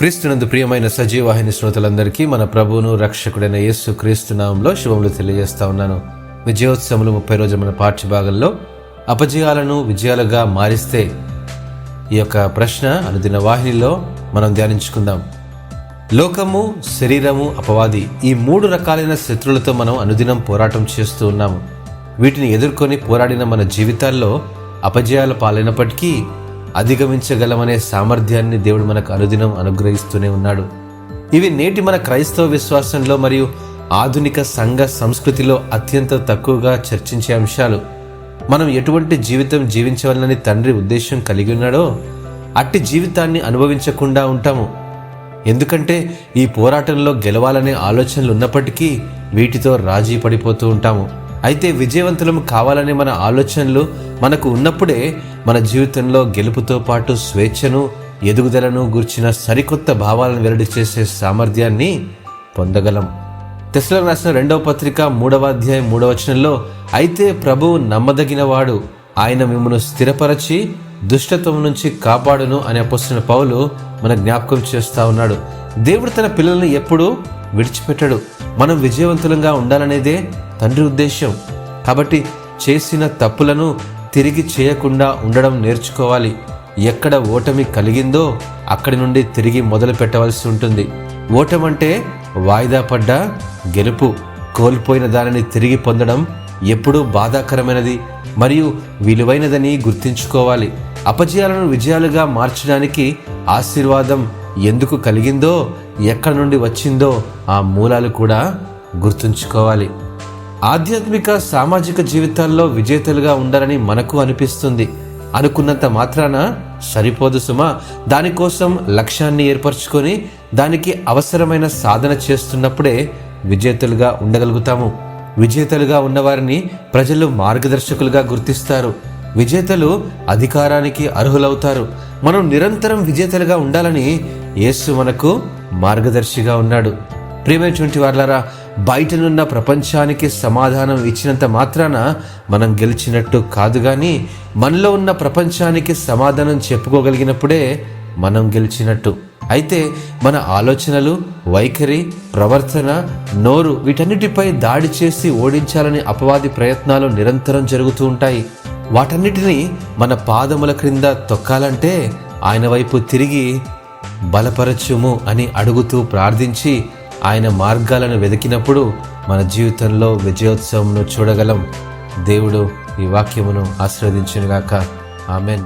క్రీస్తునందు ప్రియమైన సజీవాహిని శ్రోతలందరికీ మన ప్రభువును రక్షకుడైన యేసు క్రీస్తు నామంలో శుభములు తెలియజేస్తా ఉన్నాను. విజయోత్సవములు ముప్పై రోజు మన పాఠ్యభాగంలో అపజయాలను విజయాలుగా మారిస్తే ఈ యొక్క ప్రశ్న అనుదిన వాహినిలో మనం ధ్యానించుకుందాం. లోకము శరీరము అపవాది ఈ మూడు రకాలైన శత్రువులతో మనం అనుదినం పోరాటం చేస్తూ ఉన్నాము. వీటిని ఎదుర్కొని పోరాడిన మన జీవితాల్లో అపజయాల పాలైనప్పటికీ అధిగమించగలమనే సామర్థ్యాన్ని దేవుడు మనకు అనుదినం అనుగ్రహిస్తూనే ఉన్నాడు. ఇవి నేటి మన క్రైస్తవ విశ్వాసంలో మరియు ఆధునిక సంఘ సంస్కృతిలో అత్యంత తక్కువగా చర్చించే అంశాలు. మనం ఎటువంటి జీవితం జీవించవాలని తండ్రి ఉద్దేశం కలిగి ఉన్నాడో అట్టి జీవితాన్ని అనుభవించకుండా ఉంటాము. ఎందుకంటే ఈ పోరాటంలో గెలవాలనే ఆలోచనలు ఉన్నప్పటికీ వీటితో రాజీ పడిపోతూ ఉంటాము. అయితే విజయవంతులం కావాలనే మన ఆలోచనలు మనకు ఉన్నప్పుడే మన జీవితంలో గెలుపుతో పాటు స్వేచ్ఛను ఎదుగుదలను గూర్చిన సరికొత్త భావాలను వెల్లడి చేసే సామర్థ్యాన్ని పొందగలం. తెసలకు రాసిన రెండవ పత్రిక మూడవ అధ్యాయం మూడవ వచనంలో అయితే ప్రభువు నమ్మదగినవాడు ఆయన మిమ్మల్ని స్థిరపరచి దుష్టత్వం నుంచి కాపాడును అని అపొస్తున్న పౌలు మన జ్ఞాపకం చేస్తూ ఉన్నాడు. దేవుడు తన పిల్లల్ని ఎప్పుడూ విడిచిపెట్టడు. మనం విజయవంతులంగా ఉండాలనేదే తండ్రి ఉద్దేశం కాబట్టి చేసిన తప్పులను తిరిగి చేయకుండా ఉండడం నేర్చుకోవాలి. ఎక్కడ ఓటమి కలిగిందో అక్కడి నుండి తిరిగి మొదలు పెట్టవలసి ఉంటుంది. ఓటమంటే వాయిదా పడ్డ గెలుపు. కోల్పోయిన దానిని తిరిగి పొందడం ఎప్పుడూ బాధాకరమైనది మరియు విలువైనదని గుర్తుంచుకోవాలి. అపజయాలను విజయాలుగా మార్చడానికి ఆశీర్వాదం ఎందుకు కలిగిందో ఎక్కడి నుండి వచ్చిందో ఆ మూలాలు కూడా గుర్తుంచుకోవాలి. ఆధ్యాత్మిక సామాజిక జీవితాల్లో విజేతలుగా ఉండాలని మనకు అనిపిస్తుంది. అనుకున్నంత మాత్రాన సరిపోదు సుమా. దానికోసం లక్ష్యాన్ని ఏర్పరచుకొని దానికి అవసరమైన సాధన చేస్తున్నప్పుడే విజేతలుగా ఉండగలుగుతాము. విజేతలుగా ఉన్నవారిని ప్రజలు మార్గదర్శకులుగా గుర్తిస్తారు. విజేతలు అధికారానికి అర్హులవుతారు. మనం నిరంతరం విజేతలుగా ఉండాలని యేసు మనకు మార్గదర్శిగా ఉన్నాడు. ప్రియమైనటువంటి వాళ్ళరా బయటనున్న ప్రపంచానికి సమాధానం ఇచ్చినంత మాత్రాన మనం గెలిచినట్టు కాదు కానీ మనలో ఉన్న ప్రపంచానికి సమాధానం చెప్పుకోగలిగినప్పుడే మనం గెలిచినట్టు. అయితే మన ఆలోచనలు వైఖరి ప్రవర్తన నోరు వీటన్నిటిపై దాడి చేసి ఓడించాలని అపవాది ప్రయత్నాలు నిరంతరం జరుగుతూ ఉంటాయి. వాటన్నిటిని మన పాదముల క్రింద తొక్కాలంటే ఆయన వైపు తిరిగి బలపరచుము అని అడుగుతూ ప్రార్థించి ఆయన మార్గాలను వెతికినప్పుడు మన జీవితంలో విజయోత్సవంను చూడగలం. దేవుడు ఈ వాక్యమును ఆశీర్వదించునుగాక. ఆమెన్.